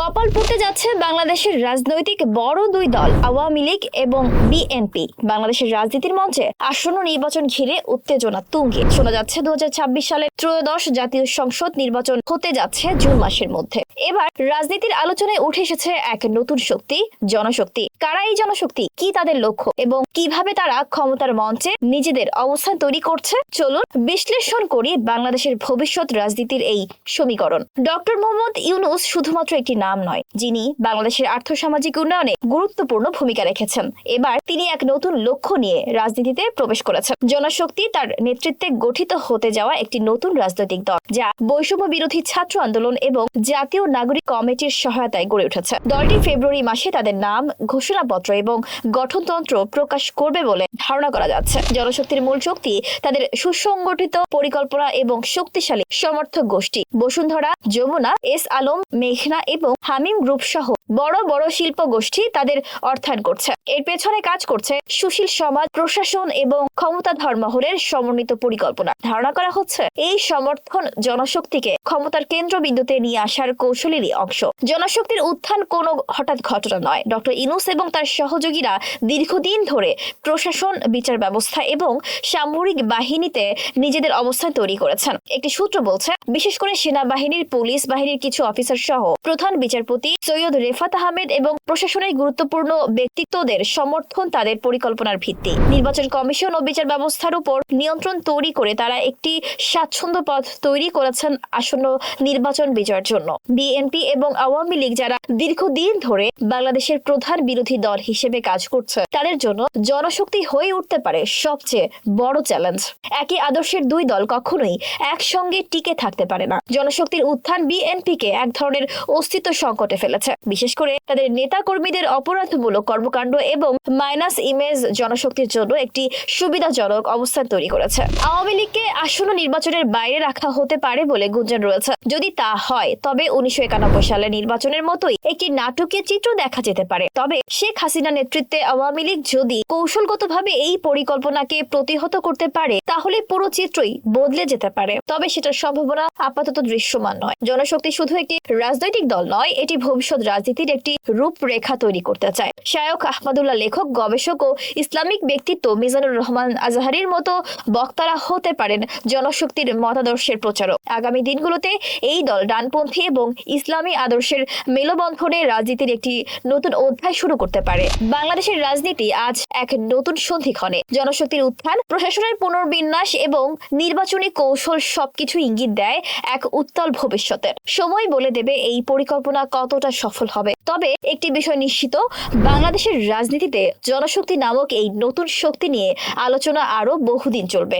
কপাল পড়তে যাচ্ছে বাংলাদেশের রাজনৈতিক বড় দুই দল, আওয়ামী লীগ এবং বিএনপি। বাংলাদেশের রাজনীতির মঞ্চে আসন্ন নির্বাচন ঘিরে উত্তেজনা তুঙ্গে। শোনা যাচ্ছে দু হাজার ছাব্বিশ সালের ত্রয়োদশ জাতীয় সংসদ নির্বাচন হতে যাচ্ছে জুন মাসের মধ্যে। এবার রাজনীতির আলোচনায় উঠে এসেছে এক নতুন শক্তি, জনশক্তি। কারা এই জনশক্তি? কি তাদের লক্ষ্য? এবং কীভাবে তারা ক্ষমতার মঞ্চে নিজেদের অবস্থান তৈরি করছে? চলুন বিশ্লেষণ করি বাংলাদেশের ভবিষ্যৎ রাজনীতির এই সমীকরণ। ডক্টর মোহাম্মদ ইউনুস শুধুমাত্র একটি নাম নয়, যিনি বাংলাদেশের আর্থসামাজিক উন্নয়নে গুরুত্বপূর্ণ ভূমিকা রেখেছেন। এবার তিনি এক নতুন লক্ষ্য নিয়ে রাজনীতিতে প্রবেশ করেছেন। জনশক্তি তার নেতৃত্বে গঠিত হতে যাওয়া একটি নতুন রাজনৈতিক দল, যা বৈষম্য বিরোধী ছাত্র আন্দোলন এবং জাতীয় নাগরিক কমিটির সহায়তায় গড়ে উঠেছে। দলটি ফেব্রুয়ারি মাসে তাদের নাম, ঘোষণাপত্র এবং গঠনতন্ত্র প্রকাশ করবে বলে ধারণা করা যাচ্ছে। জনশক্তির মূল শক্তি তাদের সুসংগঠিত, পরিকল্পনা এবং শক্তিশালী সমর্থক গোষ্ঠী বসুন্ধরা, যমুনা, এস আলম, মেঘনা এবং হামিম গ্রুপ সহ বড় বড় শিল্প গোষ্ঠী তাদের অর্থায়ন করছে। এর পেছনে কাজ করছে সুশীল সমাজ, প্রশাসন এবং ক্ষমতাধর মহলের সমন্বিত পরিকল্পনা। ধারণা করা হচ্ছে, এই সমর্থন জনশক্তিকে ক্ষমতার কেন্দ্রবিন্দুতে নিয়ে আসার কৌশলেরই অংশ। জনশক্তির উত্থান কোনো হঠাৎ ঘটনা নয়। ডক্টর ইনুস এবং তার সহযোগীরা দীর্ঘদিন ধরে প্রশাসন, বিচার ব্যবস্থা এবং সামরিক বাহিনীতে নিজেদের অবস্থান তৈরি করেছেন। একটি সূত্র বলছে, বিশেষ করে সেনাবাহিনীর, পুলিশ বাহিনীর কিছু অফিসার সহ প্রধান বিচারপতি সৈয়দ রেফাত আহমেদ এবং প্রশাসনের গুরুত্বপূর্ণ ব্যক্তিত্বদের সমর্থন তাদের পরিকল্পনার ভিত্তি। নির্বাচন কমিশন ও বিচার ব্যবস্থার উপর নিয়ন্ত্রণ তৈরি করে তারা একটি স্বাচ্ছন্দ্য পথ তৈরি করেছেন আসন্ন নির্বাচন বিজয়ের জন্য। বিএনপি এবং আওয়ামী লীগ যারা দীর্ঘদিন ধরে বাংলাদেশের প্রধান বিরোধী দল হিসেবে কাজ করছে, তাদের জন্য জনশক্তি হয়ে উঠতে পারে সবচেয়ে বড় চ্যালেঞ্জ। একই আদর্শের দুই দল কখনোই একসঙ্গে টিকে থাকতে পারে না। জনশক্তির উত্থান বিএনপিকে এক ধরনের অস্তিত্ব সংকটে ফেলেছে। বিশেষ করে তাদের নেতা কর্মীদের অপরাধমূলক কর্মকাণ্ড এবং মাইনাস ইমেজ জনশক্তির জন্য একটি সুবিধাজনক অবস্থান তৈরি করেছে। আওয়ামী লীগকে আসন্ন নির্বাচনের বাইরে রাখা হতে পারে বলে গুঞ্জন রয়েছে। যদি তা হয়, তবে উনিশশো একানব্বই সালের নির্বাচনের মতোই একটি নাটকীয় চিত্র দেখা যেতে পারে। তবে শেখ হাসিনা নেতৃত্বে আওয়ামী লীগ যদি কৌশলগতভাবে এই পরিকল্পনাকে প্রতিহত করতে পারে, তাহলে পুরো চিত্রই বদলে যেতে পারে। তবে সেটার সম্ভাবনা আপাতত দৃশ্যমান নয়। জনশক্তি শুধু একটি রাজনৈতিক দল নয় এটি ভবিষ্যৎ রাজনীতির একটি রূপরেখা তৈরি করতে চায়। শায়ক আহমদুল্লাহ লেখক, গবেষক ও ইসলামিক ব্যক্তিত্ব মিজানুর রহমান আজহারির মতো বক্তারা হতে পারেন জনশক্তির মতাদর্শের প্রচারক। আগামী দিনগুলোতে এই দল ডানপন্থী এবং ইসলামী আদর্শের মেলবন্ধনে রাজনীতির একটি নতুন অধ্যায় শুরু করতে পারে। বাংলাদেশের রাজনীতি আজ এক নতুন সন্ধিক্ষণে। জনশক্তির উত্থান, প্রশাসনের পুনর্বিন্যাস এবং নির্বাচনী কৌশল সবকিছু ইঙ্গিত দেয় এক উত্তাল ভবিষ্যতের। সময় বলে দেবে এই পরিকল্পনা। কতটা সফল হবে? তবে একটি বিষয় নিশ্চিত, বাংলাদেশের রাজনীতিতে জনশক্তি নামক এই নতুন শক্তি নিয়ে আলোচনা আরও বহুদিন চলবে।